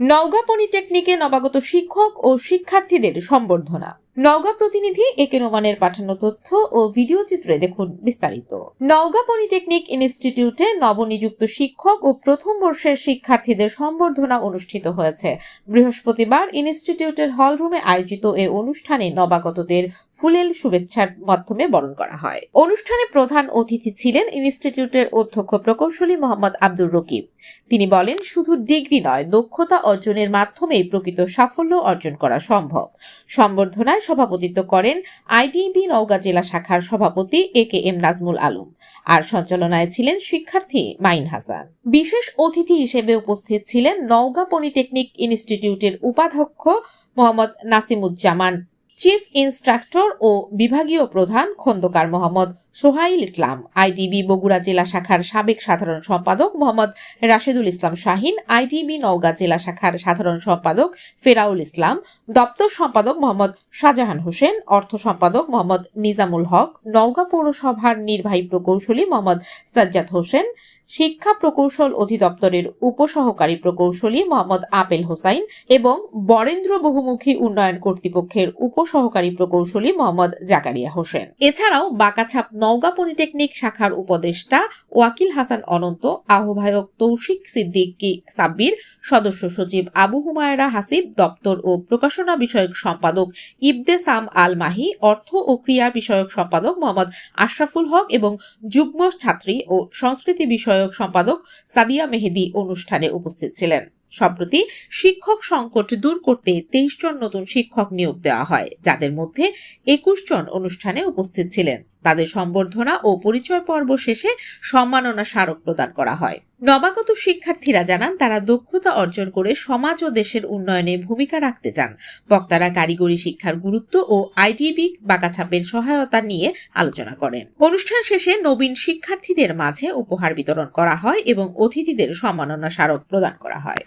নওগাঁ পলিটেকনিকে নবাগত শিক্ষক ও শিক্ষার্থীদের সম্বর্ধনা। নওগাঁ প্রতিনিধি একে নোমানের পাঠানো তথ্য ও ভিডিও চিত্রে দেখুন বিস্তারিত। নওগাঁ পলিটেকনিক ইনস্টিটিউটে নবনিযুক্ত শিক্ষক ও প্রথম বর্ষের শিক্ষার্থীদের সম্বর্ধনা অনুষ্ঠিত হয়েছে। বৃহস্পতিবার ইনস্টিটিউটের হলরুমে আয়োজিত এ অনুষ্ঠানে নবাগতদের ফুলেল শুভেচ্ছার মাধ্যমে বরণ করা হয়। অনুষ্ঠানে প্রধান অতিথি ছিলেন ইনস্টিটিউটের অধ্যক্ষ প্রকৌশলী মোহাম্মদ আব্দুর রকিব। তিনি বলেন, শুধু ডিগ্রি নয়, দক্ষতা অর্জনের মাধ্যমেই প্রকৃত সাফল্য অর্জন করা সম্ভব। সম্বর্ধনায় সভাপতিত্ব করেন আইডিবি নওগাঁ জেলা শাখার সভাপতি A K M Nazmul Alam আর সঞ্চালনায় ছিলেন শিক্ষার্থী মাইন হাসান। বিশেষ অতিথি হিসেবে উপস্থিত ছিলেন নওগাঁ পলিটেকনিক ইনস্টিটিউটের উপাধ্যক্ষ মোহাম্মদ নাসিমুজ্জামান, চিফ ইনস্ট্রাক্টর ও বিভাগীয় প্রধান খন্দকার মোহাম্মদ সোহাইল ইসলাম আইডিবি বগুড়া জেলা শাখার সাবেক সাধারণ সম্পাদক মোহাম্মদ রাশেদুল ইসলাম শাহিন আইডিবি নওগাঁ জেলা শাখার সাধারণ সম্পাদক ফেরাউল ইসলাম, দপ্তর সম্পাদক মোহাম্মদ শাহজাহান হোসেন, অর্থ সম্পাদক মোহাম্মদ নিজামুল হক, নওগাঁ পৌরসভার নির্বাহী প্রকৌশলী মোহাম্মদ সাজ্জাদ হোসেন, শিক্ষা প্রকৌশল অধিদপ্তরের উপসহকারী প্রকৌশলী মোহাম্মদ আপেল হোসাইন এবং বরেন্দ্র বহুমুখী উন্নয়ন কর্তৃপক্ষের উপসহকারী প্রকৌশলী মোহাম্মদ জাকারিয়া হোসেন। এছাড়াও বাকাছাপ নওগাঁ পলিটেকনিক শাখার উপদেষ্টা ওয়াকিল হাসান অনন্ত, আহ্বায়ক তৌশিক সিদ্দিকী সাব্বির, সদস্য সচিব আবু হুমায়রা হাসিব, দপ্তর ও প্রকাশনা বিষয়ক সম্পাদক ইবদে সাম আল মাহি, অর্থ ও ক্রিয়া বিষয়ক সম্পাদক মোহাম্মদ আশরাফুল হক এবং যুগ্ম ছাত্রী ও সংস্কৃতি বিষয়ক সম্পাদক সাদিয়া মেহেদি অনুষ্ঠানে উপস্থিত ছিলেন। সম্প্রতি শিক্ষক সংকট দূর করতে তেইশ জন নতুন শিক্ষক নিয়োগ দেওয়া হয়, যাদের মধ্যে একুশ জন অনুষ্ঠানে উপস্থিত ছিলেন। তাদের সম্বর্ধনা ও পরিচয় পর্ব শেষে সম্মাননা স্মারক প্রদান করা হয়। নবাগত শিক্ষার্থীরা জানান, তারা দক্ষতা অর্জন করে সমাজ ও দেশের উন্নয়নে ভূমিকা রাখতে চান। বক্তারা কারিগরি শিক্ষার গুরুত্ব ও আইডিবি বাকাছাপের সহায়তা নিয়ে আলোচনা করেন। অনুষ্ঠান শেষে নবীন শিক্ষার্থীদের মাঝে উপহার বিতরণ করা হয় এবং অতিথিদের সম্মাননা স্মারক প্রদান করা হয়।